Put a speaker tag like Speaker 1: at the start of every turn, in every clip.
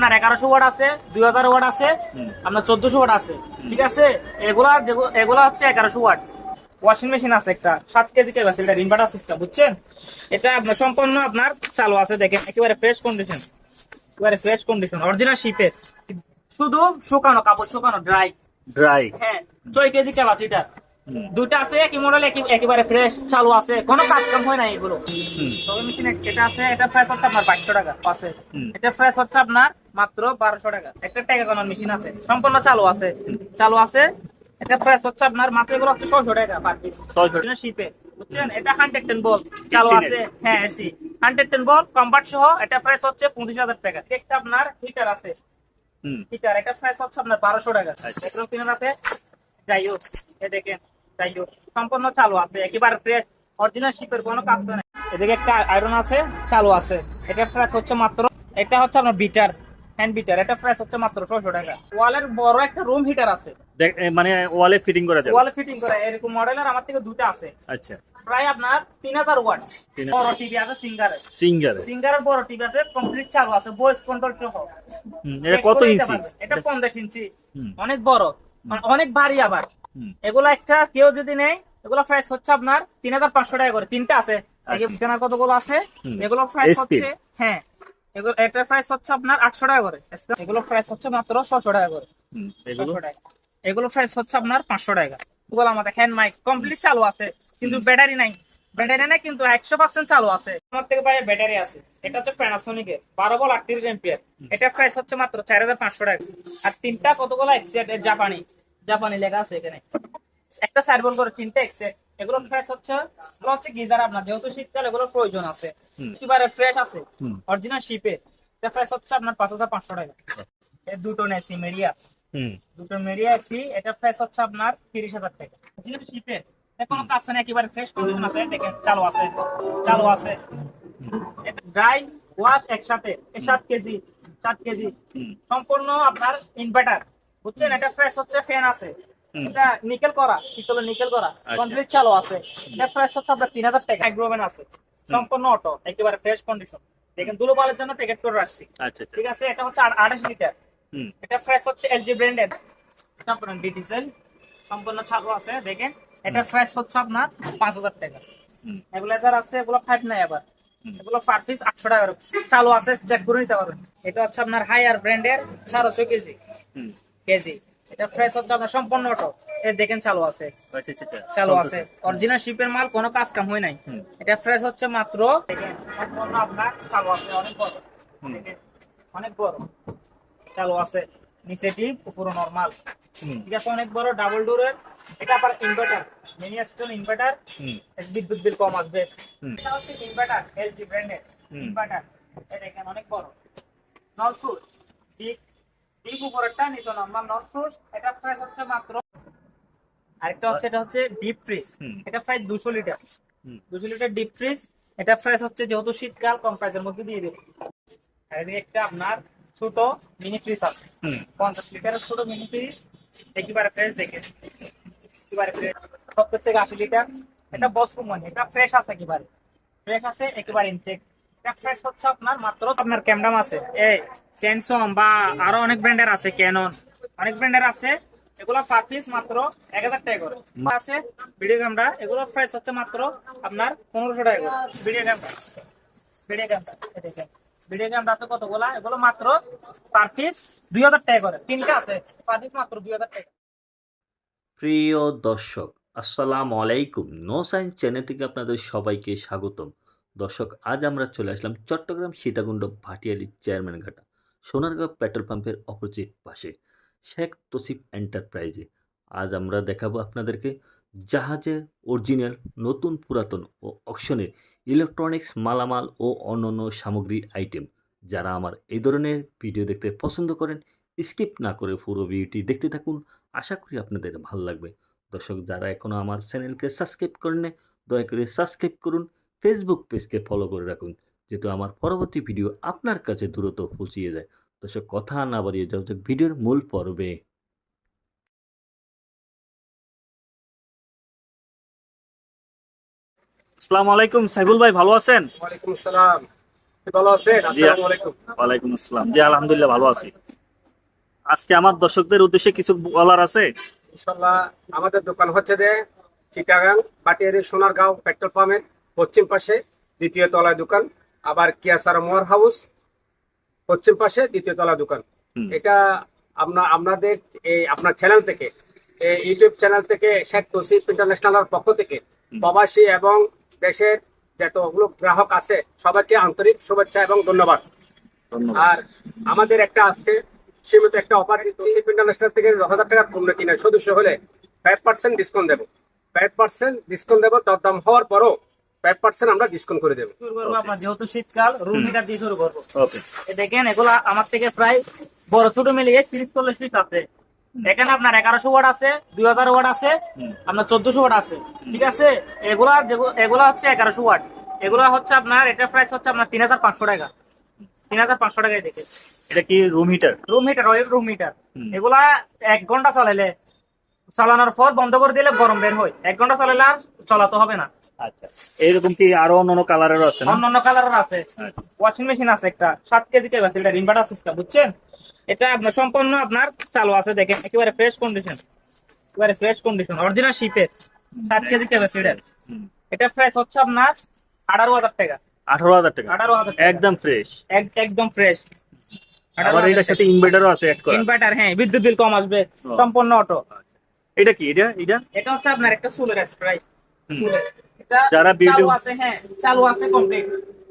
Speaker 1: আপনার এগারোশো ওয়াট আছে দুই হাজার ওয়াট আছে আপনার চোদ্দশো ওয়াট আছে ঠিক আছে? এগুলা এগুলা হচ্ছে এগারোশো ওয়াট ওয়াশিং মেশিন আছে একটা সাত কেজি ক্যাপাসিটি ইনভার্টার সিস্টেম বুঝছেন? এটা আপনার সম্পূর্ণ আপনার চালু আছে দেখেন একেবারে ফ্রেশ কন্ডিশন একেবারে ফ্রেশ কন্ডিশন অরিজিনাল শিপের শুধু শুকানো কাপড় শুকানো ড্রাই
Speaker 2: ড্রাই
Speaker 1: হ্যাঁ ছয় কেজি ক্যাপাসিটার দুইটা আছে একই মডেল একেবারে ফ্রেশ চালু আছে। কোনো কাজ কাম হয় না এগুলো। তবে মেশিন এটা আছে এটা প্রাইস হচ্ছে আপনার বাইশশো টাকা আছে এটা প্রাইস হচ্ছে আপনার মাত্র বারোশো টাকা। একটা টাকা কোনো মেশিন আছে। সম্পূর্ণ চালু আছে। চালু আছে। এটা প্রাইস হচ্ছে আপনার মাত্র এগুলো হচ্ছে ছয়শো টাকা পার পিস
Speaker 2: 600
Speaker 1: শিপে বুঝছেন? এটা হান্ড্রেড টেন বল চালু আছে। হ্যাঁ এসি হান্ড্রেড টেন বল কম্পার্ট সহ এটা প্রাইস হচ্ছে পঁচিশ হাজার টাকা। একটা আপনার হিটার আছে।
Speaker 2: হুম।
Speaker 1: হিটার এটা প্রাইস হচ্ছে আপনার বারোশো টাকা। একদম কিনার আছে। যাই হোক এ দেখেন। যাই হোক সম্পূর্ণ চালু আছে একেবারে ফ্রেশ অরিজিনাল শিপের কোনো কাজ করে এদিকে একটা আয়রন আছে চালু আছে এটা প্রাইস হচ্ছে মাত্র এটা হচ্ছে আপনার বিটার হ্যান্ড বিটার এটা প্রাইস হচ্ছে মাত্র ছশো টাকা। ওয়ালের বড় একটা রুম হিটার আছে।
Speaker 2: মানে ওয়ালে ফিটিং করা যাবে।
Speaker 1: ওয়ালে ফিটিং করা এরকম মডেলের আমার থেকে দুটো আছে।
Speaker 2: আচ্ছা।
Speaker 1: প্রায় আপনার তিন হাজার ওয়াট বড় টিভি আছে সিঙ্গারের
Speaker 2: সিঙ্গার
Speaker 1: সিঙ্গারের বড় টিভি আছে কমপ্লিট চালু আছে ভয়েস কন্ট্রোল সহ।
Speaker 2: এটা কত ইঞ্চি
Speaker 1: এটা পঞ্চাশ ইঞ্চি
Speaker 2: হুম।
Speaker 1: অনেক বড় মানে অনেক ভারী আবার। এগুলো একটা কেউ যদি নেয় এগুলো প্রাইস হচ্ছে আপনার তিন হাজার পাঁচশো টাকা করে। তিনটা আছে। স্ক্যানার কতগুলো আছে এগুলো প্রাইস হচ্ছে হ্যাঁ। এগুলো এটার প্রাইস হচ্ছে আপনার আটশো টাকা করে। এগুলো প্রাইস হচ্ছে মাত্র ছশো টাকা করে।
Speaker 2: এগুলো?
Speaker 1: 600 প্রাইস হচ্ছে আপনার পাঁচশো টাকা। এগুলো আমাদের হ্যান্ড মাইক কমপ্লিট চালু আছে কিন্তু ব্যাটারি নাই। ব্যাটারি নাই কিন্তু একশো পার্সেন্ট চালু আছে। আমার থেকে বাইরে ব্যাটারি আছে। এটা হচ্ছে প্যানাসোনিক এর বারো বল আটত্রিশ এম্পিয়ার এটা প্রাইস হচ্ছে মাত্র চার হাজার পাঁচশো টাকা। আর তিনটা কতগুলো এক্সেট জাপানি জাপানি লেখা আছে এখানে। একটা সাইড বল করে তিনটা এক্সেট এগুলো প্রাইস হচ্ছে এগুলো হচ্ছে গিজার আপনার যেহেতু শীতকাল এগুলো প্রয়োজন আছে। এবারে ফ্রেশ আছে অরিজিনাল শিপে এটা প্রাইস হচ্ছে আপনার পাঁচ হাজার পাঁচশো টাকা। এই দুটো নেসি
Speaker 2: হুম।
Speaker 1: দুটো মিডিয়া এসি এটা প্রাইস হচ্ছে আপনার তিরিশ হাজার টাকা। যেহেতু শিপের কোনো কাজ নেই একেবারে ফ্রেশ কন্ডিশন আছে দেখেন চালু আছে চালু আছে। ড্রাই ওয়াশ একসাথে সাত কেজি সাত কেজি। সম্পূর্ণ আপনার ইনভার্টার বুঝছেন? এটা ফ্রেশ হচ্ছে ফ্যান আছে। এটা নিকেল করা পিতলে নিকেল করা। কমপ্লিট চালু আছে। এটা ফ্রেশ হচ্ছে আপনার তিন হাজার টাকা। গ্রোভেন আছে। সম্পূর্ণ অটো একেবারে ফ্রেশ কন্ডিশন দেখেন দুলো বালের জন্য প্যাকেট করে রাখছি।
Speaker 2: আচ্ছা আচ্ছা।
Speaker 1: ঠিক আছে? এটা হচ্ছে আঠাশ লিটার
Speaker 2: হুম।
Speaker 1: এটা ফ্রেশ হচ্ছে এলজি ব্র্যান্ডের তারপরে ডিটিসেল সম্পূর্ণ চালু আছে দেখেন। এটা ফ্রেশ হচ্ছে আপনার পাঁচ হাজার টাকা। এগুলো যার আছে এগুলো ফাইভ নাই আবার। এগুলো পার পিস আটশো টাকা চালু আছে চেক করে নিতে পারবেন। এটা হচ্ছে আপনার হায়ার ব্র্যান্ডের সাড়ে কেজি।
Speaker 2: হুম।
Speaker 1: কেজি। এটা ফ্রেশ হচ্ছে আপনার সম্পূর্ণ অটো এই দেখেন চালু আছে।
Speaker 2: আচ্ছা আচ্ছা আচ্ছা।
Speaker 1: চালু আছে। অরিজিনাল শিপের মাল কোনো কাজ কাম হয় নাই। এটা ফ্রেশ হচ্ছে মাত্র দেখেন সম্পূর্ণ আপনার চালু আছে। অনেক বড়। অনেক বড়। চালু আছে। নিচেটি উপরে নরমাল
Speaker 2: হুম।
Speaker 1: ঠিক আছে অনেক বড় ডাবল ডোরের এটা আবার ইনভার্টার মিনি স্টোন ইনভার্টার বিদ্যুৎ বিল কম আসবে। এটা হচ্ছে ইনভার্টার এলজি ব্র্যান্ডের। ইনভার্টার এটা দেখেন অনেক বড়। নল সুস ঠিক ঠিক উপরেরটা নিচে নরমাল নল এটা প্রাইস হচ্ছে মাত্র আরেকটা হচ্ছে এটা হচ্ছে ডিপ ফ্রিজ এটা প্রায় দুশো লিটার দুশো লিটার ডিপ ফ্রিজ এটা প্রাইস হচ্ছে যেহেতু শীতকাল কম প্রাইসের মধ্যে দিয়ে দেবো। আর এদিকে একটা আপনার ছোট মিনি ফ্রিজ আছে। পঞ্চাশ লিটারের ছোট মিনি ফ্রিজ একেবারে ফ্রেশ দেখে। একেবারে ফ্রেশ সত্তর থেকে আশি লিটার এটা বস কোম্পানি এটা ফ্রেশ আছে একেবারে। ফ্রেশ আছে একেবারে ইনটেক এটা ফ্রেশ হচ্ছে আপনার মাত্র আপনার ক্যামডাম আছে। এই স্যামসং বা আরও অনেক ব্র্যান্ডের আছে ক্যানন অনেক ব্র্যান্ডের আছে এগুলো পার পিস মাত্র এক হাজার টাকা করে। আছে ভিডিও ক্যামেরা এগুলো প্রাইস হচ্ছে মাত্র আপনার পনেরোশো টাকা করে। Video camera video camera video camera আছে কতগুলা? এগুলো মাত্র পার পিস দুই হাজার টাকা করে। তিনটা আছে পার পিস মাত্র দুই হাজার টাকা।
Speaker 3: প্রিয় দর্শক আসসালামু আলাইকুম। নো সায়েন্স চ্যানেল থেকে আপনাদের সবাইকে স্বাগতম। দর্শক, আজ আমরা চলে আসলাম চট্টগ্রাম সীতাকুণ্ড ভাটিয়ালি চেয়ারম্যান ঘাটা, সোনারগাঁও পেট্রোল পাম্পের অপোজিট পাশে, শেখ তসিফ এন্টারপ্রাইজে। আজ আমরা দেখাবো আপনাদেরকে জাহাজের অরিজিনাল, নতুন, পুরাতন ও অকশনের ইলেকট্রনিক্স মালামাল ও অন্যান্য সামগ্রী আইটেম। যারা আমার এই ধরনের ভিডিও দেখতে পছন্দ করেন, স্কিপ না করে পুরো ভিডিওটি দেখতে থাকুন। আশা করি আপনাদের ভালো লাগবে। দর্শক, যারা এখনও আমার চ্যানেলকে সাবস্ক্রাইব করেন দয়া করে সাবস্ক্রাইব করুন। ফেসবুক পেজকে ফলো করে রাখুন যেহেতু আমার পরবর্তী ভিডিও আপনার কাছে দ্রুত পৌঁছিয়ে যায় দর্শক কথা না বাড়িয়ে যাও যে ভিডিওর মূল পর্বে।
Speaker 2: আসসালামু আলাইকুম সাইফুল ভাই ভালো আছেন?
Speaker 4: ওয়ালাইকুম সালাম ভালো আছেন? আসসালামু আলাইকুম
Speaker 2: ওয়ালাইকুম আসসালাম। জি আলহামদুলিল্লাহ ভালো আছি। আজকে আমার দর্শকদের উদ্দেশ্যে কিছু বলার আছে?
Speaker 4: ইনশাল্লাহ আমাদের দোকান হচ্ছে যে চিটাগাং বাটিয়ারি সোনারগাঁও পেট্রোল পাম্পের পশ্চিম পাশে দ্বিতীয় তলায় দোকান আবার কিয়াসার মোয়ার হাউস পশ্চিম পাশে দ্বিতীয় তলা দোকান। এটা আপনার আপনাদের এই আপনার চ্যানেল থেকে ইউটিউব চ্যানেল থেকে শেখ তসিফ ইন্টারন্যাশনালের পক্ষ থেকে প্রবাসী এবং দেশের যতগুলো গ্রাহক আছে সবাইকে আন্তরিক শুভেচ্ছা এবং ধন্যবাদ। আর আমাদের একটা আসছে সীমিত একটা অফার দিচ্ছি ইন্টারন্যাশনাল থেকে দশ হাজার টাকার পণ্য কিনে সদস্য হলে ফাইভ পার্সেন্ট ডিসকাউন্ট দেবো। ফাইভ পার্সেন্ট ডিসকাউন্ট দেবো দরদাম হওয়ার পরও ফাইভ পার্সেন্ট আমরা ডিসকাউন্ট করে দেবো।
Speaker 1: শুরু করব আপনার যেহেতু শীতকাল রুম হিটার দিয়ে শুরু করব।
Speaker 2: ওকে
Speaker 1: দেখেন এগুলা আমার থেকে প্রায় বড় ছোট মিলিয়ে তিরিশ চল্লিশ পিস আছে। এখানে আপনার এগারোশো ওয়াট আছে দুই হাজার ওয়াট আছে আপনার চোদ্দশো ওয়াট আছে। ঠিক আছে? এগুলা এগুলা হচ্ছে এগারোশো ওয়াট এগুলা হচ্ছে আপনার এটা প্রাইস হচ্ছে আপনার তিন হাজার পাঁচশো টাকা। তিন হাজার পাঁচশো টাকায় দেখে
Speaker 2: এটা কি room heater
Speaker 1: room heater room heater এগুলা এক ঘণ্টা চালাইলে চালানোর পর বন্ধ করে দিলে গরম বের হয়। এক ঘণ্টা চালাইলে আর চলাতে হবে না।
Speaker 2: আচ্ছা। এইরকম কি আরও অন্যান্য কালারেরও আছে না?
Speaker 1: অন্যান্য কালারের আছে।
Speaker 2: আচ্ছা।
Speaker 1: ওয়াশিং মেশিন আছে একটা সাত কেজি ক্যাপাসিটি এটা ইনভার্টার সিস্টেম বুঝছেন? এটা আপনার সম্পূর্ণ আপনার চালু আছে দেখেন একেবারে ফ্রেশ কন্ডিশন একেবারে ফ্রেশ কন্ডিশন অরিজিনাল শিপের সাত কেজি ক্যাপাসিটি
Speaker 2: হুম।
Speaker 1: এটা প্রাইস হচ্ছে আপনার আঠারো হাজার টাকা।
Speaker 2: আঠারো হাজার টাকা?
Speaker 1: আঠারো হাজার টাকা।
Speaker 2: একদম ফ্রেশ
Speaker 1: এক- একদম ফ্রেশ
Speaker 2: আবার এটার সাথে ইনভার্টারও আছে অ্যাড করা।
Speaker 1: ইনভার্টার হ্যাঁ বিদ্যুৎ বিল কম আসবে সম্পূর্ণ অটো
Speaker 2: এটা কি এটা এটা?
Speaker 1: এটা হচ্ছে আপনার একটা সোলার স্প্রাই সোলার
Speaker 2: যারা beauty-
Speaker 1: আছে হ্যাঁ চালু আছে কমপ্লিট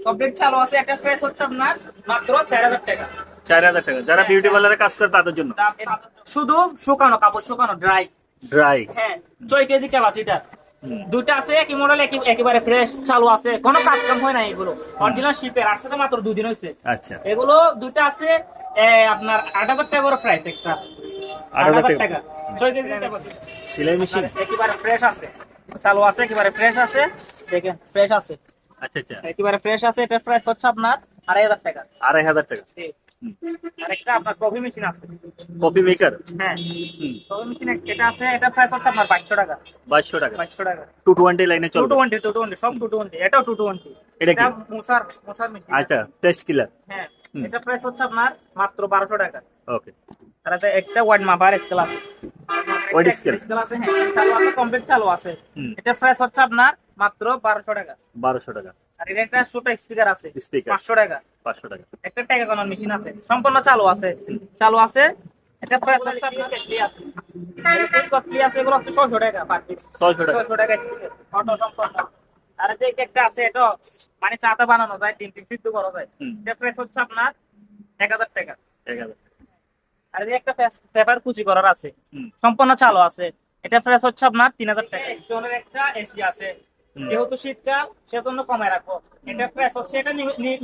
Speaker 1: কমপ্লিট চালু আছে একটা প্রাইস হচ্ছে আপনার মাত্র চার হাজার টাকা।
Speaker 2: চার হাজার টাকা। যারা বিউটি পার্লারে কাজ করে তাদের জন্য?
Speaker 1: শুধু শুকানো কাপড় শুকানো ড্রাই
Speaker 2: ড্রাই
Speaker 1: হ্যাঁ ছয় কেজি ক্যাপাসিটা দুইটা আছে একই মডেল একেবারে ফ্রেশ চালু আছে। কোনো কাজ কাম হয় না এগুলো। অরিজিনাল শিপের আটশো মাত্র দুই দিন হয়েছে
Speaker 2: আচ্ছা।
Speaker 1: এগুলো দুইটা আছে আপনার আট হাজার টাকা করে প্রাইস একটা।
Speaker 2: আট হাজার টাকা।
Speaker 1: ছয় কেজি
Speaker 2: সেলাই মেশিন
Speaker 1: একেবারে ফ্রেশ আছে। চালু আছে একেবারে ফ্রেশ আছে। দেখেন ফ্রেশ আছে।
Speaker 2: আচ্ছা আচ্ছা।
Speaker 1: একেবারে ফ্রেশ আছে এটা প্রাইস হচ্ছে আপনার আড়াই হাজার টাকা।
Speaker 2: আড়াই হাজার টাকা।
Speaker 1: জি। আর একটা আপনার কফি মেশিন আছে।
Speaker 2: কপি মেকার
Speaker 1: হ্যাঁ। কফি মেশিন এটা আছে এটা প্রাইস হচ্ছে আপনার বাইশশো টাকা।
Speaker 2: বাইশশো টাকা।
Speaker 1: বাইশশো টাকা।
Speaker 2: টু টোয়েন্টি লাইনে
Speaker 1: টু
Speaker 2: চলবে।
Speaker 1: টোয়েন্টি টু টোয়েন্টি সব টু টোয়েন্টি এটাও টু টোয়েন্টি
Speaker 2: এটা কি?
Speaker 1: মশার মশার মেশিন
Speaker 2: আচ্ছা টেস্ট কিলার
Speaker 1: হ্যাঁ। এটা প্রাইস হচ্ছে আপনার মাত্র বারোশো টাকা।
Speaker 2: ওকে
Speaker 1: এটা একটা ওয়ার্ড মাপার স্কেল আছে। স্কেল আছে হ্যাঁ কমপ্লিট চালু আছে এটা প্রাইস হচ্ছে আপনার মাত্র বারোশো টাকা।
Speaker 2: বারোশো টাকা।
Speaker 1: আর এটা একটা ছোট স্পিকার আছে
Speaker 2: Speaker।
Speaker 1: পাঁচশো টাকা।
Speaker 2: পাঁচশো টাকা।
Speaker 1: একটা টাকা কোন মেশিন আছে সম্পূর্ণ চালু আছে। চালু আছে এটা প্রাইস হচ্ছে আপনার কেটলি আছে এগুলো হচ্ছে ছয়শো টাকা পার পিস
Speaker 2: ছয়শো টাকা।
Speaker 1: ছয়শো টাকা স্পিকার অটো সম্পূর্ণ। আর যে একটা আছে এটা মানে চাতা বানানো যায় ডিম টিম সিদ্ধ করা যায়। এটা প্রাইস হচ্ছে আপনার এক হাজার টাকা।
Speaker 2: এক হাজার
Speaker 1: আর যে একটা পেপার কুচি করার আছে। সম্পূর্ণ চালু আছে। এটা প্রাইস হচ্ছে আপনার তিন হাজার টাকা। একজনের একটা এসি আছে। যেহেতু শীতকাল সেজন্য কমায় রাখব। এটা প্রাইস হচ্ছে এটা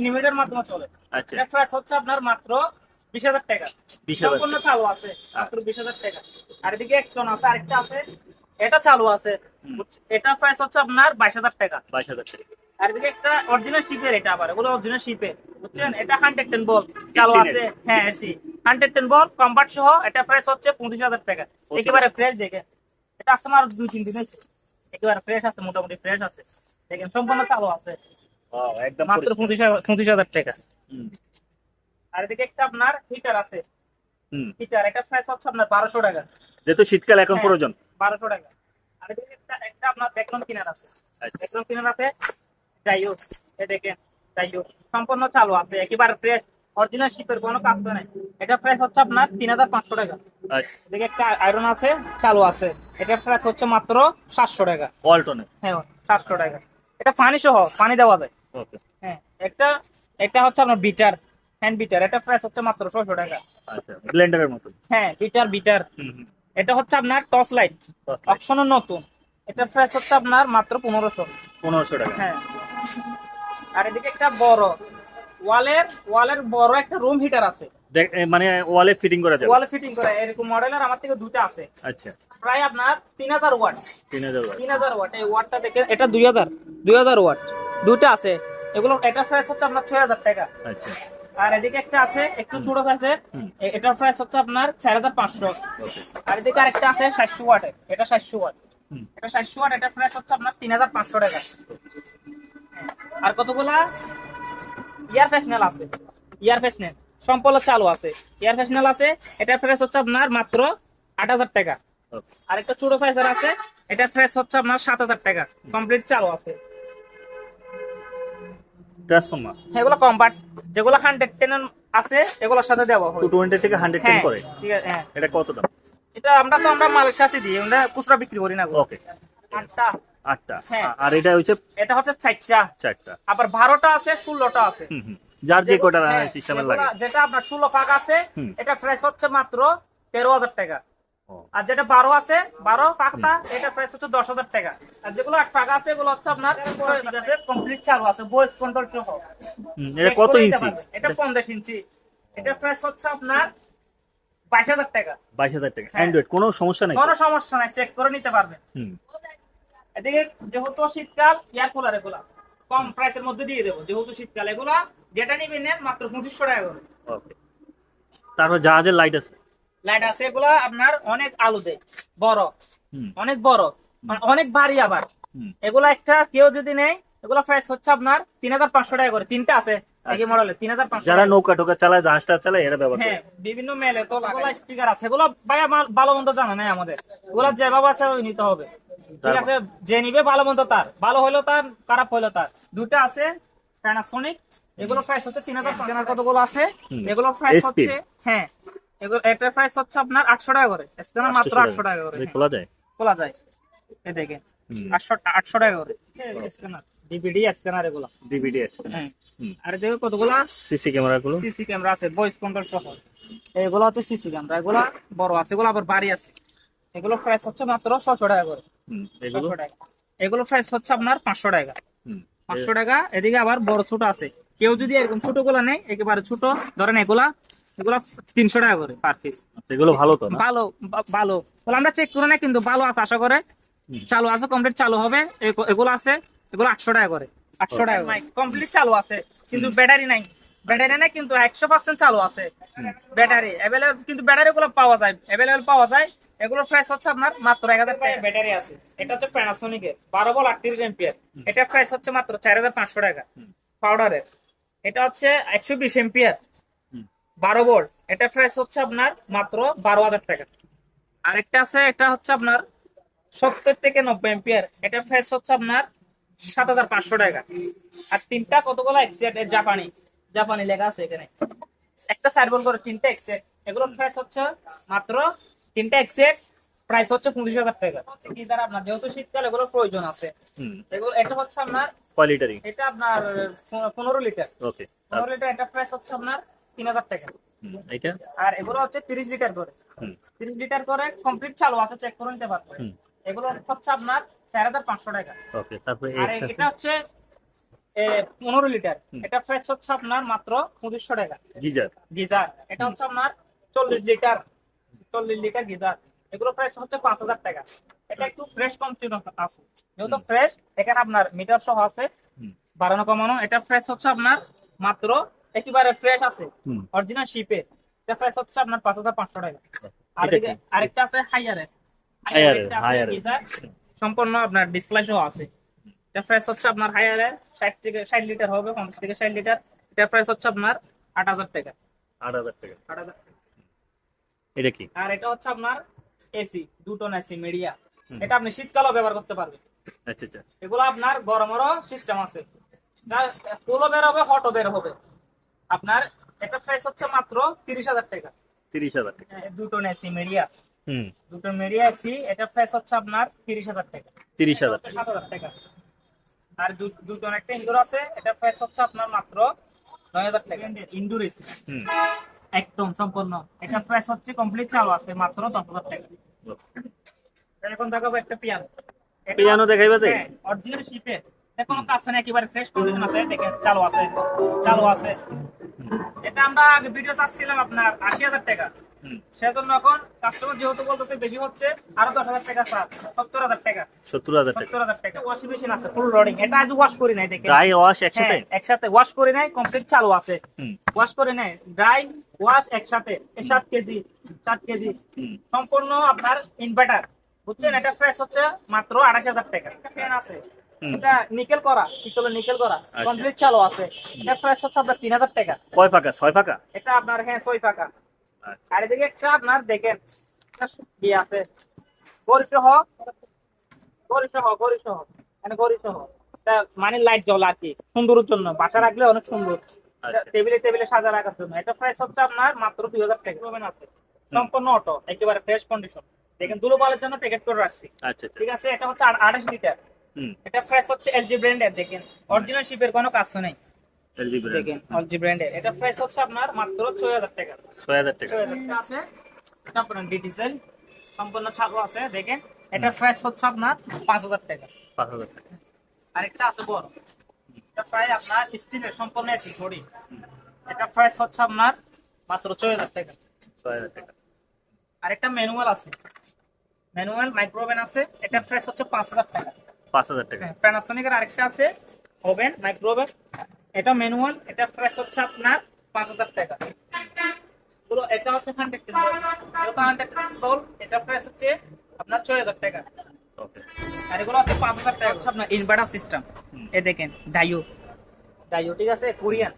Speaker 1: লিমিটের মাধ্যমে চলে।
Speaker 2: আচ্ছা।
Speaker 1: এটা প্রাইস হচ্ছে আপনার মাত্র বিশ হাজার টাকা। সম্পূর্ণ চালু আছে মাত্র বিশ হাজার টাকা। আর এদিকে একজন আছে আরেকটা আছে। এটা চালু আছে। এটা প্রাইস হচ্ছে আপনার বাইশ হাজার টাকা।
Speaker 2: বাইশ হাজার টাকা।
Speaker 1: আর এদিকে একটা অরিজিনাল শিপের এটা আবার এগুলো অরিজিনাল শিপের বুঝছেন? এটা হান্ড্রেড টেন বল চালু আছে। হ্যাঁ এসি হান্ড্রেড টেন বল কম্পার্ট সহ এটা প্রাইস হচ্ছে পঁচিশ হাজার টাকা। একেবারে ফ্রেশ দেখে এটা আসছে আমার দুই তিন দিন হয়েছে একেবারে ফ্রেশ আছে মোটামুটি ফ্রেশ আছে। দেখেন সম্পূর্ণ চালু আছে।
Speaker 2: একদম
Speaker 1: মাত্র। পঁচিশ হাজার টাকা। আর এদিকে একটা আপনার হিটার আছে। হিটার এটা প্রাইস হচ্ছে আপনার বারোশো টাকা।
Speaker 2: যেহেতু শীতকাল এখন
Speaker 1: হ্যাঁ।
Speaker 2: প্রয়োজন।
Speaker 1: বারোশো টাকা। আর একটা একটা আপনার বেকলন কিনার আছে।
Speaker 2: আচ্ছা।
Speaker 1: কিনার আছে যাই হোক এ দেখেন যাই হোক সম্পূর্ণ চালু আছে একেবারে ফ্রেশ অরিজিনাল শিপের কোনো কাজ করে নাই। এটা প্রাইস হচ্ছে আপনার তিন হাজার পাঁচশো টাকা।
Speaker 2: আচ্ছা।
Speaker 1: এদিকে একটা আয়রন আছে চালু আছে। এটা প্রাইস হচ্ছে মাত্র সাতশো টাকা।
Speaker 2: ওয়ালটনে
Speaker 1: হ্যাঁ সাতশো টাকা। এটা পানি সহ পানি দেওয়া যায়। হ্যাঁ একটা একটা হচ্ছে আপনার বিটার হ্যান্ড বিটার এটা প্রাইস হচ্ছে মাত্র ছয়শো টাকা।
Speaker 2: আচ্ছা ব্লেন্ডারের মতো।
Speaker 1: হ্যাঁ বিটার বিটার। এটা হচ্ছে আপনার টর্চ লাইট
Speaker 2: Torch
Speaker 1: নতুন। এটা প্রাইস হচ্ছে আপনার মাত্র পনেরোশো।
Speaker 2: পনেরোশো টাকা।
Speaker 1: হ্যাঁ। আর এদিকে একটা বড় ওয়ালের ওয়ালের বড় একটা রুম হিটার আছে।
Speaker 2: মানে ওয়ালে ফিটিং করা যাবে।
Speaker 1: ওয়ালে ফিটিং করা এরকম মডেলের আমার থেকে দুটো আছে।
Speaker 2: আচ্ছা।
Speaker 1: প্রায় আপনার তিন হাজার ওয়াট।
Speaker 2: তিন হাজার watt।
Speaker 1: তিন হাজার ওয়াট এই ওয়াটটা দেখে এটা দুই হাজার দুই হাজার ওয়াট। দুটো আছে। এগুলো এটা প্রাইস হচ্ছে আপনার ছয় হাজার টাকা।
Speaker 2: আচ্ছা।
Speaker 1: আর এদিকে একটা আছে একটু ছোট আছে। এটার প্রাইস হচ্ছে আপনার চার হাজার পাঁচশো। আর এদিকে আরেকটা আছে সাতশো ওয়াটের এটা সাতশো ওয়াট। এটা সাতশো ওয়াট এটার প্রাইস হচ্ছে আপনার তিন হাজার পাঁচশো টাকা। আর কতগুলা? ইয়ার ফ্যাশনাল আছে। ইয়ার ফ্যাশনাল সম্পূর্ণ চালু আছে। ইয়ার ফ্যাশনাল আছে। এটা ফ্রেশ হচ্ছে আপনার মাত্র আট হাজার টাকা। আর একটা ছোট সাইজের আছে। এটা ফ্রেশ হচ্ছে আপনার সাত হাজার টাকা। কমপ্লিট চালু আছে।
Speaker 2: ট্রান্সফর্মার
Speaker 1: এগুলো কম বাট যেগুলো হান্ড্রেড টেন আছে এগুলোর সাথে দেওয়া
Speaker 2: টু টোয়েন্টি থেকে হান্ড্রেড টেন
Speaker 1: হ্যাঁ
Speaker 2: করে?
Speaker 1: ঠিক আছে হ্যাঁ।
Speaker 2: এটা কত দাম?
Speaker 1: এটা আমরা তো আমরা মালের সাথে দিই আমরা খুচরা বিক্রি করি না।
Speaker 2: ওকে
Speaker 1: আটটা।
Speaker 2: আটটা।
Speaker 1: হ্যাঁ।
Speaker 2: আর এটা হচ্ছে
Speaker 1: এটা হচ্ছে চারটা।
Speaker 2: চারটা।
Speaker 1: আবার বারোটা আছে ষোলোটা আছে।
Speaker 2: যার যে কটা
Speaker 1: হ্যাঁ,
Speaker 2: সিস্টেমের লাগে
Speaker 1: যেটা আপনার ষোলো ফাঁক আছে এটা ফ্রেশ হচ্ছে মাত্র তেরো হাজার টাকা। আর যেটা বারো আছে বারো ফাঁকটা এটা প্রাইস হচ্ছে দশ হাজার টাকা। আর যেগুলো আট ফাঁকা আছে এগুলো হচ্ছে আপনার কমপ্লিট চালু আছে ভয়েস কন্ট্রোল সহ।
Speaker 2: এটা কত ইঞ্চি
Speaker 1: এটা পঞ্চাশ ইঞ্চি এটা প্রাইস হচ্ছে আপনার বাইশ হাজার টাকা।
Speaker 2: বাইশ হাজার টাকা। অ্যান্ড্রয়েড কোনো সমস্যা নেই
Speaker 1: কোনো সমস্যা নাই চেক করে নিতে পারবেন।
Speaker 2: হুম।
Speaker 1: এদিকে যেহেতু শীতকাল এয়ার কুলার এগুলা কম প্রাইসের মধ্যে দিয়ে দেবো। যেহেতু শীতকাল এগুলা যেটা নিবেন নেন মাত্র পঁচিশশো টাকা করে।
Speaker 2: তারপর জাহাজের লাইট আছে?
Speaker 1: লাইট আছে এগুলা আপনার অনেক আলো দেয় বড়। অনেক বড় মানে অনেক ভারী আবার। এগুলা একটা কেউ যদি নেয় এগুলা প্রাইস হচ্ছে আপনার তিন হাজার পাঁচশো টাকা করে তিনটা আছে একই মডেলের তিন হাজার পাঁচশো
Speaker 2: যারা নৌকা টোকা চালায় জাহাজটা চালায় এরা ব্যবহার
Speaker 1: হ্যাঁ বিভিন্ন মেলে তো স্পিকার আছে এগুলো ভাই আমার ভালো মন্দ জানা নাই আমাদের। এগুলো যেভাবে আছে ওই নিতে হবে। ঠিক আছে যে নিবে ভালো মন্দ তার। ভালো হলো তার খারাপ হলো তার। দুটা আছে প্যানাসোনিক এগুলো প্রাইস হচ্ছে তিন হাজার কতগুলো আছে। এগুলো প্রাইস হচ্ছে হ্যাঁ। এগুলো এটার প্রাইস হচ্ছে আপনার আটশো টাকা করে। স্ক্যানার মাত্র আটশো টাকা করে।
Speaker 2: খোলা যায়?
Speaker 1: খোলা যায়। এই দেখেন।
Speaker 2: হুম।
Speaker 1: আটশো আটশো টাকা করে। স্ক্যানার ডিভিডি স্ক্যানার এগুলো।
Speaker 2: ডিভিডি
Speaker 1: হ্যাঁ। আর দেখো কতগুলো?
Speaker 2: সিসি ক্যামেরা গুলো
Speaker 1: সিসি ক্যামেরা আছে ভয়েস কন্ট্রোল সহ। এগুলো হচ্ছে সিসি ক্যামেরা এগুলো বড় আছে এগুলো আবার বাড়ি আছে। এগুলো প্রাইস হচ্ছে মাত্র ছশো টাকা করে।
Speaker 2: এগুলো?
Speaker 1: এগুলো প্রাইস হচ্ছে আপনার পাঁচশো টাকা।
Speaker 2: হুম।
Speaker 1: পাঁচশো টাকা এদিকে আবার বড় ছোট আছে। কেউ যদি এরকম ছোটগুলা নেই একেবারে ছোট ধরেন এগুলা এগুলো তিনশো টাকা করে পার পিস
Speaker 2: এগুলো ভালো তো
Speaker 1: ভালো ভালো। বলে আমরা চেক করে না কিন্তু ভালো আছে আশা করে। চালু আছে কমপ্লিট চালু হবে। এগুলো আছে এগুলো আটশো টাকা করে। আটশো টাকা কমপ্লিট চালু আছে কিন্তু ব্যাটারি নাই। ব্যাটারি নাই কিন্তু একশো পার্সেন্ট চালু আছে। ব্যাটারি অ্যাভেলেবল কিন্তু ব্যাটারি গুলো পাওয়া যায়। অ্যাভেলেবল পাওয়া যায়। এগুলো প্রাইস হচ্ছে আপনার মাত্র এক হাজার টাকা। ব্যাটারি আছে। এটা হচ্ছে প্যানাসোনিকের বারো বল আটত্রিশ এম্পিয়ার এটা প্রাইস হচ্ছে মাত্র চার হাজার পাঁচশো টাকা। পাউডারের এটা হচ্ছে একশো বিশ এম্পিয়ার। বারো ভোল্ট এটা প্রাইস হচ্ছে আপনার মাত্র বারো হাজার টাকা। আরেকটা আছে এটা হচ্ছে আপনার সত্তর থেকে নব্বই এম্পিয়ার এটা প্রাইস হচ্ছে আপনার সাত হাজার পাঁচশো টাকা। আর তিনটা কতগুলো এক্সেট জাপানি জাপানি লেখা আছে এখানে। একটা সার্ভল করে তিনটা এক্সেট এগুলোর প্রাইস হচ্ছে মাত্র তিনটা এক্সেট প্রাইস হচ্ছে পঁচিশ হাজার টাকা। কি দ্বারা আপনার যেহেতু শীতকাল এগুলোর প্রয়োজন আছে। এগুলো এটা হচ্ছে আপনার
Speaker 2: কয় লিটারিং
Speaker 1: এটা আপনার পনেরো- পনেরো লিটার।
Speaker 2: ওকে
Speaker 1: পনেরো লিটার এটা প্রাইস হচ্ছে আপনার তিন হাজার টাকা।
Speaker 2: এটা
Speaker 1: আর এগুলো হচ্ছে তিরিশ লিটার করে। তিরিশ লিটার করে কমপ্লিট চালু আছে চেক করে। নিতে পারবেন এগুলো হচ্ছে আপনার চার হাজার পাঁচশো টাকা।
Speaker 2: ওকে তারপরে
Speaker 1: আর এটা হচ্ছে পনেরো লিটার। এটা প্রাইস হচ্ছে আপনার মাত্র পঁচিশশো টাকা।
Speaker 2: গিজার।
Speaker 1: গিজার। এটা হচ্ছে আপনার চল্লিশ লিটার। চল্লিশ লিটার গিজার। এগুলো প্রাইস হচ্ছে পাঁচ হাজার টাকা। এটা একটু ফ্রেশ কমপ্লিট আছে। যেহেতু ফ্রেশ এখানে আপনার মিটার সহ আছে। বাড়ানো কমানো। এটা প্রাইস হচ্ছে আপনার মাত্র একেবারে ফ্রেশ আছে। অরিজিনাল শিপে এটা প্রাইস হচ্ছে আপনার পাঁচ হাজার পাঁচশো টাকা। আর? আরেকটা আছে আছে
Speaker 2: হাইয়ারের।
Speaker 1: সম্পূর্ণ আপনার ডিসপ্লে সহ আছে। এটা প্রাইস হচ্ছে আপনার হাইয়ারের ষাট থেকে ষাট লিটার হবে পঞ্চাশ থেকে ষাট লিটার এটা প্রাইস হচ্ছে আপনার আট হাজার টাকা।
Speaker 2: আট হাজার টাকা। এটা কি?
Speaker 1: আর এটা হচ্ছে আপনার এসি দুটো এসি মিডিয়া এটা আপনি শীতকালও ব্যবহার করতে পারবেন।
Speaker 2: আচ্ছা আচ্ছা।
Speaker 1: এগুলো আপনার গরমেরও সিস্টেম আছে। কুলও বের হবে হটও বের হবে। আপনার এটা প্রাইস হচ্ছে মাত্র তিরিশ হাজার টাকা।
Speaker 2: তিরিশ হাজার টাকা।
Speaker 1: হ্যাঁ, দুটো এসি মিডিয়া
Speaker 2: হুম।
Speaker 1: দুটো মিডিয়া এসি এটা প্রাইস হচ্ছে আপনার তিরিশ হাজার টাকা।
Speaker 2: তিরিশ হাজার টাকা।
Speaker 1: সাত হাজার টাকা। আর দুটো একটা ইনডোর আছে এটা প্রাইস হচ্ছে আপনার মাত্র নয় হাজার টাকা। ইনডোর এসি
Speaker 2: হুম।
Speaker 1: একদম সম্পূর্ণ। এটা প্রাইস হচ্ছে কমপ্লিট চালু আছে মাত্র দশ হাজার টাকা। এখন দেখাবো একটা পিয়ানো
Speaker 2: পিয়ানো দেখাইবে তো?
Speaker 1: অরিজিনাল শিপের কোনো কাজ নেই একেবারে ফ্রেশ কন্ডিশন আছে দেখেন চালু আছে। চালু আছে। এটা আমরা আগে ভিডিও চাচ্ছিলাম আপনার আশি হাজার টাকা। সেজন্য এখন কাস্টমার যেহেতু বলতেছে বেশি হচ্ছে আরও দশ হাজার টাকা স্যার। সত্তর হাজার টাকা।
Speaker 2: সত্তর হাজার
Speaker 1: সত্তর হাজার টাকা। ওয়াশিং মেশিন আছে ফুল লোডিং এটা আজ ওয়াশ করি নাই দেখে
Speaker 2: ড্রাই ওয়াশ একসাথে?
Speaker 1: একসাথে ওয়াশ করে নাই কমপ্লিট চালু আছে। ওয়াশ করে ড্রাই ওয়াশ একসাথে। সাত কেজি সাত কেজি। সম্পূর্ণ আপনার ইনভার্টার বুঝছেন? এটা প্রাইস হচ্ছে মাত্র আড়াইশ হাজার টাকা। ফ্যান আছে। এটা নিকেল করা পিতলের নিকেল করা
Speaker 2: আচ্ছা।
Speaker 1: কমপ্লিট চালু আছে। এটা প্রাইস হচ্ছে আপনার তিন হাজার টাকা।
Speaker 2: কয় ফাঁকা ছয় ফাঁকা?
Speaker 1: এটা আপনার হ্যাঁ ছয়
Speaker 2: আচ্ছা।
Speaker 1: আর এদিকে একটা আপনার দেখেন কি আছে। গরি সহ গরি সহ গরি সহ মানে গরি মানে লাইট জ্বল আর কি সুন্দরের জন্য বাসা রাখলে অনেক সুন্দর।
Speaker 2: আচ্ছা।
Speaker 1: টেবিলে টেবিলে সাজা রাখার জন্য। এটা প্রাইস হচ্ছে আপনার মাত্র দুই হাজার টাকা। আছে। সম্পূর্ণ অটো একেবারে ফ্রেশ কন্ডিশন দেখেন দুলোবালের জন্য প্যাকেট করে রাখছি।
Speaker 2: আচ্ছা আচ্ছা।
Speaker 1: ঠিক আছে? এটা হচ্ছে আট- আঠাশ লিটার
Speaker 2: হুম
Speaker 1: এটা ফ্রেশ হচ্ছে এলজি ব্র্যান্ডের দেখেন। অরিজিনাল শিপের কোনো কাজ নেই।
Speaker 2: এলজি ব্র্যান্ড
Speaker 1: দেখেন এলজি ব্র্যান্ডের এটা প্রাইস হচ্ছে আপনার মাত্র ছয় হাজার টাকা।
Speaker 2: ছয় হাজার টাকা।
Speaker 1: আছে। এটা আপনার সম্পূর্ণ ছাড়ো আছে দেখেন। এটা প্রাইস হচ্ছে আপনার পাঁচ হাজার টাকা।
Speaker 2: পাঁচ হাজার টাকা।
Speaker 1: আরেকটা আছে বড়। এটা প্রায় আপনার স্টিলের সম্পূর্ণ একই ঘড়ি। এটা প্রাইস হচ্ছে আপনার মাত্র ছয় হাজার টাকা।
Speaker 2: ছয় হাজার টাকা।
Speaker 1: আরেকটা ম্যানুয়াল আছে। ম্যানুয়াল মাইক্রোওভেন আছে। এটা প্রাইস হচ্ছে পাঁচ হাজার টাকা।
Speaker 2: পাঁচ হাজার টাকা
Speaker 1: প্যানাসোনিকের আরেকটা আছে ওভেন মাইক্রোওভেন এটা ম্যানুয়াল এটা প্রাইস হচ্ছে আপনার পাঁচ হাজার টাকা। পুরো এটা হচ্ছে হান্ড্রেড এটা হান্ড্রেড এটা প্রাইস হচ্ছে আপনার ছয় হাজার টাকা।
Speaker 2: ওকে
Speaker 1: আর এগুলো হচ্ছে পাঁচ হাজার টাকা হচ্ছে আপনার ইনভার্টার সিস্টেম এ দেখেন ডাইও ডাইও ঠিক আছে? কোরিয়ান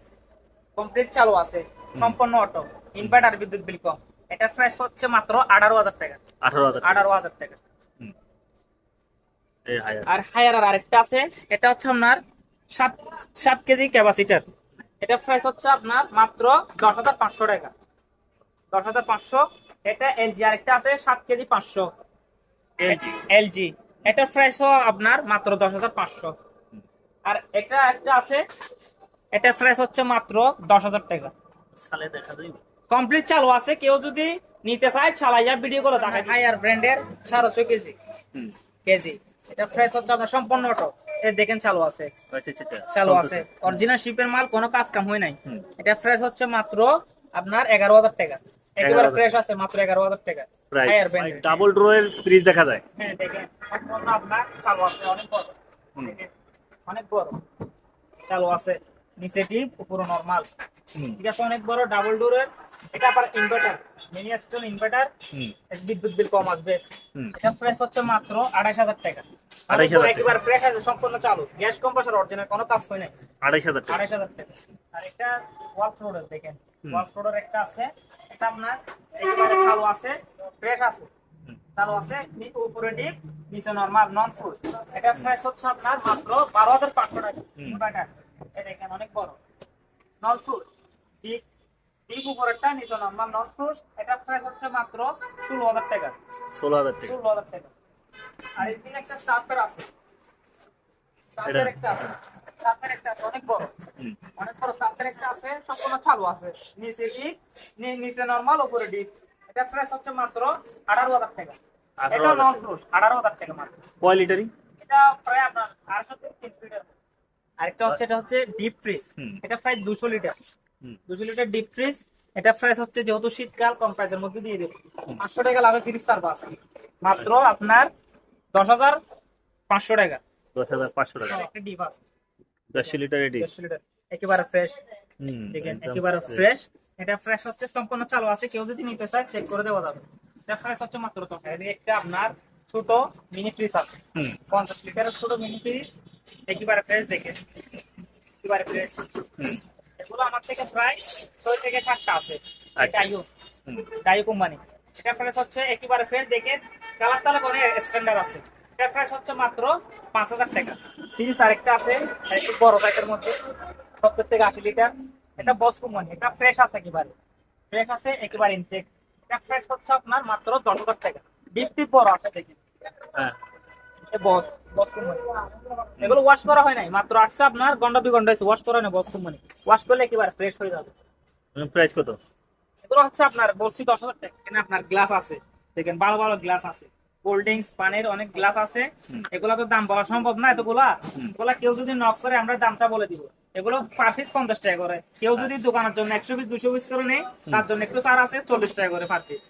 Speaker 1: কমপ্লিট চালু আছে। সম্পূর্ণ অটো ইনভার্টার বিদ্যুৎ বিল কম। এটা প্রাইস হচ্ছে মাত্র আঠারো হাজার টাকা।
Speaker 2: আঠারো হাজার
Speaker 1: আঠারো হাজার টাকা। আর হায়ার আর আরেকটা আছে এটা হচ্ছে আপনার সাত সাত কেজি ক্যাপাসিটার এটা প্রাইস হচ্ছে আপনার মাত্র দশ হাজার পাঁচশো টাকা। দশ হাজার পাঁচশো এটা এলজি আরেকটা আছে সাত কেজি পাঁচশো।
Speaker 2: এলজি
Speaker 1: এটা প্রাইসও আপনার মাত্র দশ হাজার পাঁচশো। আর এটা একটা আছে এটা প্রাইস হচ্ছে মাত্র দশ হাজার টাকা।
Speaker 2: সালে দেখা যাবে
Speaker 1: কমপ্লিট চালু আছে কেউ যদি নিতে চায় চালাইয়া ভিডিও করে দেখা হায়ার ব্র্যান্ডের সাড়ে কেজি।
Speaker 2: হুম।
Speaker 1: কেজি। এটা প্রাইস হচ্ছে আপনার সম্পূর্ণ অটো এই দেখেন চালু আছে।
Speaker 2: আচ্ছা আচ্ছা আচ্ছা।
Speaker 1: চালু আছে। অরিজিনাল শিপের মাল কোনো কাজ কাম হয় নাই। এটা ফ্রেশ হচ্ছে মাত্র আপনার এগারো হাজার টাকা। একেবারে ফ্রেশ আছে মাত্র এগারো হাজার টাকা।
Speaker 2: ডাবল ড্রয়ের ফ্রিজ দেখা যায়।
Speaker 1: হ্যাঁ দেখেন সম্পূর্ণ আপনার চালু আছে অনেক বড়। অনেক বড়। চালু আছে নিচে টিপ উপরে নরমাল ঠিক আছে অনেক বড় ডাবল ডোরের এটা আবার ইনভার্টার মিনি স্টোন ইনভার্টার বিদ্যুৎ বিল কম আসবে। এটা প্রাইস হচ্ছে মাত্র আড়াইশ হাজার
Speaker 2: 28,000 টাকা।
Speaker 1: একেবারে ফ্রেশ আছে সম্পূর্ণ চালু। গ্যাস কম্প্রেসর অরিজিনাল কোনো কাজ হয় নাই।
Speaker 2: আড়াইশ হাজার টাকা।
Speaker 1: আর একটা ওয়াল ফ্লোরের দেখেন। ওয়াল ফ্লোরের একটা আছে। এটা আপনার একেবারে চালু আছে ফ্রেশ আছে। চালু আছে উপরে ডিপ নিচে নরমাল নন ফুড এটা প্রাইস হচ্ছে আপনার মাত্র বারো হাজার পাঁচশো টাকা।
Speaker 2: হুম।
Speaker 1: টাকা এই দেখেন অনেক বড়। নন ফুড ডিপ ডিপ উপরেরটা নিচে নরমাল নন ফুড এটা প্রাইস হচ্ছে মাত্র ষোলো হাজার টাকা।
Speaker 2: ষোলো হাজার টাকা।
Speaker 1: ষোলো হাজার টাকা। আর এদিকে একটা সার্ফের আছে।
Speaker 2: এটা-
Speaker 1: একটা আছে। সার্ফের একটা আছে। অনেক বড়। অনেক বড় সার্ফের একটা আছে। সম্পূর্ণ চালু আছে। নিচে ডিপ নিচে নরমাল উপরে ডিপ এটা প্রাইস হচ্ছে মাত্র আঠারো হাজার টাকা।
Speaker 2: 18,000
Speaker 1: এটা নন ফ্রুট আঠারো হাজার টাকা মাত্র।
Speaker 2: কয় লিটারি
Speaker 1: এটা প্রায় আপনার আড়াইশো থেকে তিনশো লিটার। আরেকটা হচ্ছে এটা হচ্ছে ডিপ ফ্রিজ এটা প্রায় দুশো লিটার। দুশো লিটার ডিপ ফ্রিজ এটা প্রাইস হচ্ছে যেহেতু শীতকাল কম প্রাইসের মধ্যে দিয়ে দেবো। পাঁচশো টাকা লাভে ফ্রিজ সার্ভাস মাত্র আপনার দশ হাজার পাঁচশো টাকা।
Speaker 2: দশ হাজার পাঁচশো টাকা।
Speaker 1: একটা ডিপ আছে।
Speaker 2: দেড়শো লিটার এটি
Speaker 1: দেড়শো লিটার। একেবারে ফ্রেশ দেখেন একেবারে ফ্রেশ এটা ফ্রেশ হচ্ছে সম্পূর্ণ চালু আছে। কেউ যদি নিতে চায় চেক করে দেওয়া যাবে। এটা ফ্রেশ হচ্ছে মাত্র তো একটা আপনার ছোট মিনি ফ্রিজ আছে। পঞ্চাশ লিটারের ছোট মিনি ফ্রিজ একেবারে ফ্রেশ দেখে একেবারে ফ্রেশ
Speaker 2: হুম।
Speaker 1: এগুলো আমার থেকে প্রায় ছয় থেকে সাতটা আছে। ডাইও ডাইও কোম্পানি এটা প্রাইস হচ্ছে একেবারে ফ্রেশ দেখে কালার টালার অনেক স্ট্যান্ডার্ড আছে। এটা প্রাইস হচ্ছে মাত্র পাঁচ হাজার টাকা। তিরিশ আরেকটা আছে একটু বড় প্যাকের মধ্যে। সত্তর থেকে আশি লিটার এটা বস কোম্পানি এটা ফ্রেশ আছে একেবারে। ফ্রেশ আছে একেবারে ইনটেক এটা ফ্রেশ হচ্ছে আপনার মাত্র দশ হাজার টাকা। ডিপ টিপ বড় আছে দেখি
Speaker 2: হ্যাঁ।
Speaker 1: বস বস কোম্পানি। এগুলো ওয়াশ করা হয় নাই মাত্র আসছে আপনার ঘণ্টা দুই ঘণ্টা ওয়াশ করা হয় না বস কোম্পানি। ওয়াশ করলে একেবারে ফ্রেশ হয়ে যাবে।
Speaker 2: প্রাইস কত?
Speaker 1: এগুলো হচ্ছে আপনার বলছি দশ হাজার টাকা। এখানে আপনার গ্লাস আছে। দেখেন ভালো ভালো গ্লাস আছে। কোল্ড ড্রিঙ্কস পানের অনেক গ্লাস আছে। এগুলা তো দাম বলা সম্ভব না এতগুলা। এগুলা কেউ যদি নক করে আমরা দামটা বলে দিব। এগুলো পার পিস পঞ্চাশ টাকা করে। কেউ যদি দোকানের জন্য একশো পিস দুশো পিস করে নেয় তার জন্য একটু ছাড় আছে চল্লিশ টাকা করে পার পিস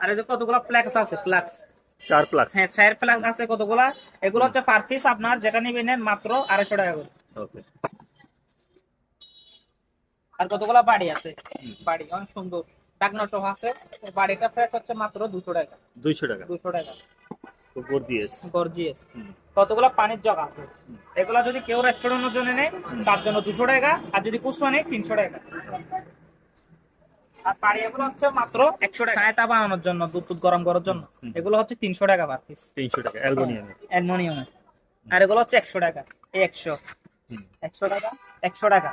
Speaker 1: আর এই যে কতগুলো ফ্ল্যাক্স আছে ফ্ল্যাক্স
Speaker 2: চার প্লাস
Speaker 1: হ্যাঁ চায়ের ফ্ল্যাক্স আছে কতগুলা? এগুলো হচ্ছে পার পিস আপনার যেটা নিবেন মাত্র আড়াইশো টাকা করে।
Speaker 2: ওকে
Speaker 1: আর কতগুলা বাড়ি আছে? বাড়ি অনেক সুন্দর। ডাকনা সহ আছে। বাড়িটা ফ্রেশ হচ্ছে মাত্র দুশো টাকা।
Speaker 2: দুইশো টাকা।
Speaker 1: দুশো টাকা।
Speaker 2: গর্জিয়াস।
Speaker 1: কতগুলো পানির জগ আছে? এগুলা যদি কেউ রেস্টুরেন্টের জন্য নেয় তার জন্য দুশো টাকা। আর যদি কুসুয়া নেয় তিনশো টাকা। আর পানি এগুলো হচ্ছে মাত্র একশো টাকা। চায়তা বানানোর জন্য দুধ দুধ গরম করার জন্য। এগুলো হচ্ছে তিনশো টাকা পার পিস
Speaker 2: তিনশো টাকা অ্যালগোনিয়ামে
Speaker 1: অ্যালমোনিয়ামের। আর এগুলো হচ্ছে একশো টাকা এই একশো। একশো টাকা একশো টাকা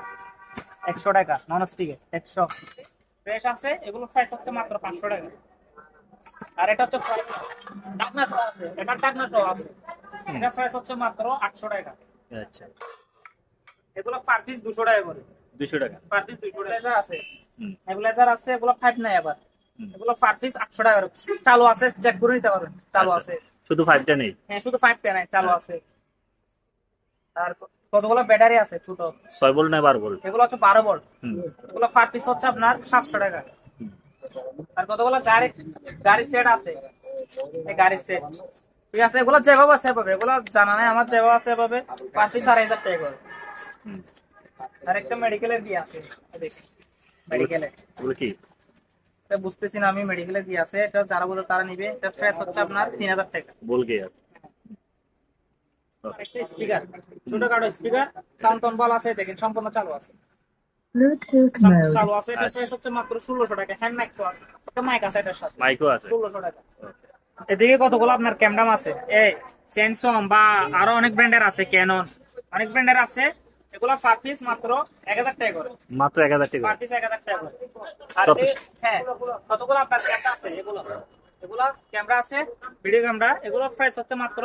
Speaker 1: একশো টাকা নন স্টিকের একশো। ফ্রেশ আছে এগুলো প্রাইস হচ্ছে মাত্র পাঁচশো টাকা। আর এটা হচ্ছে ডাকনা সহ আছে এটা ডাকনা সহ আছে। এটা প্রাইস হচ্ছে মাত্র আটশো টাকা।
Speaker 2: আচ্ছা।
Speaker 1: এগুলো পার পিস দুশো টাকা করে।
Speaker 2: দুশো টাকা।
Speaker 1: পার পিস দুশো টাকা আছে। এগুলাইজার আছে এগুলো ফাইভ নাই আবার। এগুলো পার পিস আটশো টাকা চালু আছে চেক করে নিতে পারবেন। চালু
Speaker 2: আচ্ছা।
Speaker 1: আছে।
Speaker 2: শুধু ফাইভটা নেই?
Speaker 1: হ্যাঁ শুধু ফাইভ পে নাই চালু আছে। আর কতগুলো ব্যাটারি আছে ছোট?
Speaker 2: ছয় বল না বারো বল
Speaker 1: এগুলো হচ্ছে বারো ভোল্ট এগুলো পার পিস হচ্ছে আপনার সাতশো টাকা। আর কতগুলো গাড়ি গাড়ি সেট আছে? এই গাড়ি সেট ঠিক আছে এগুলো যেভাবে আছে সেভাবে। এগুলো জানা নাই আমার যেভাবে আছে সেভাবে। পার পিস আড়াই হাজার টাকা করে। আর একটা মেডিকেলের দিয়ে আছে। মেডিকেলে
Speaker 2: এগুলো কি?
Speaker 1: এটা বুঝতেছি না আমি মেডিকেলে দিয়ে আছে এটা যারা বোঝে তারা নিবে। এটা ফ্রেশ হচ্ছে আপনার তিন হাজার টাকা।
Speaker 2: বল গে আর?
Speaker 1: আর একটা স্পিকার ছোটখাটো স্পিকার সাউন্ড কন্ট্রোল আছে দেখেন সম্পূর্ণ চালু আছে।
Speaker 5: Bluetooth
Speaker 1: সব
Speaker 5: mode.
Speaker 1: চালু আছে এটা প্রাইস হচ্ছে মাত্র ষোলোশো টাকা। হ্যান্ড মাইক তো আছে মাইক আছে এটার সাথে।
Speaker 2: মাইকও আছে?
Speaker 1: ষোলোশো টাকা। এদিকে কতগুলো আপনার ক্যামরাম আছে? এই স্যামসং বা আরও অনেক ব্র্যান্ডের আছে ক্যানন অনেক ব্র্যান্ডের আছে এগুলো পার পিস মাত্র এক হাজার টাকা করে।
Speaker 2: মাত্র এক হাজার টাকা
Speaker 1: পার পিস এক হাজার টাকা করে। আর? হ্যাঁ কতগুলো আপনার ক্যামেরা আছে এগুলো? এগুলো ক্যামেরা আছে ভিডিও ক্যামেরা এগুলোর প্রাইস হচ্ছে মাত্র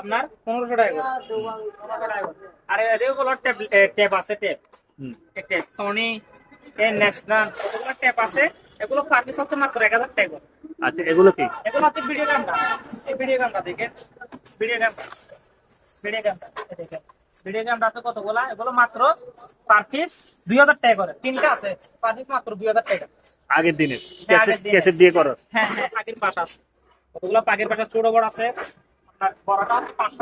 Speaker 1: আপনার পনেরোশো টাকা করে। পনেরোশো টাকা করে। আর এদিকে গুলো ট্যাব ট্যাব আছে ট্যাব
Speaker 2: হুম।
Speaker 1: ট্যাব সোনি এ ন্যাশনাল এগুলো ট্যাব আছে। এগুলো পার পিস হচ্ছে মাত্র এক হাজার টাকা করে।
Speaker 2: আচ্ছা এগুলো কি?
Speaker 1: এগুলো হচ্ছে ভিডিও ক্যামেরা এই ভিডিও ক্যামেরা দেখেন। ভিডিও ক্যামেরা ভিডিও ক্যামেরা দেখেন। ভিডিও ক্যামেরা আছে কতগুলা? এগুলো মাত্র পার পিস দুই হাজার টাকা করে। তিনটা আছে পার পিস মাত্র দুই হাজার টাকা।
Speaker 2: আগের দিনের
Speaker 1: হ্যাঁ, আগের দিনের।
Speaker 2: ক্যাসেট দিয়ে করো।
Speaker 1: হ্যাঁ হ্যাঁ পাশ আছে। কতগুলো পাখির পাশা? ছোট বড় আছে। বড়টা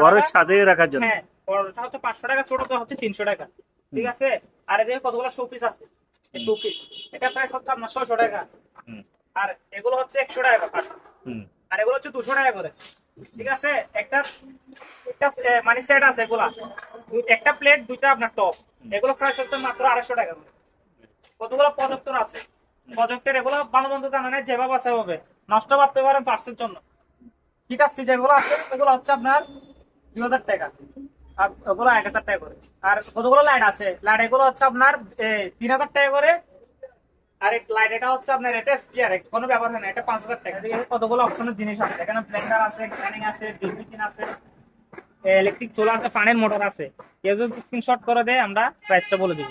Speaker 2: ঘরে সাজিয়ে রাখার জন্য।
Speaker 1: হ্যাঁ বড়টা হচ্ছে পাঁচশো টাকা ছোটটা হচ্ছে তিনশো টাকা। ঠিক আছে? আর এদিকে কতগুলো শোপিস আছে? শোপিস এটা প্রাইস হচ্ছে আপনার ছয়শো টাকা। আর এগুলো হচ্ছে একশো টাকা piece। আর এগুলো হচ্ছে দুশো টাকা করে। ঠিক আছে? একটা একটা মানে সেট আছে এগুলা। একটা প্লেট দুইটা আপনার টপ এগুলো প্রাইস হচ্ছে মাত্র আড়াইশো টাকা কতগুলো প্রজেক্টর আছে? প্রজেক্টের এগুলো মন্দ জানা নেই যেভাবে আছে সেভাবে নষ্ট করতে পারেন পার্সের জন্য। হিটার সি যেগুলো আছে, এগুলো হচ্ছে আপনার দুই হাজার টাকা। আর ওগুলো এক হাজার টাকা করে। আর কতগুলো লাইট আছে? লাইট এগুলো হচ্ছে আপনার তিন হাজার টাকা করে আর লাইট এটা হচ্ছে আপনার, এটা স্পিয়ার কোনো ব্যাপার হয় না, এটা পাঁচ হাজার টাকা। কতগুলো অপশনের জিনিস আছে? এখানে ব্লেন্ডার আছে গ্রাইন্ডিং আছে মেশিন আছে ইলেকট্রিক চুলা আছে ফ্যানের মোটর আছে। কেউ যদি স্ক্রিনশট করে দেয়, আমরা প্রাইসটা বলে দিব।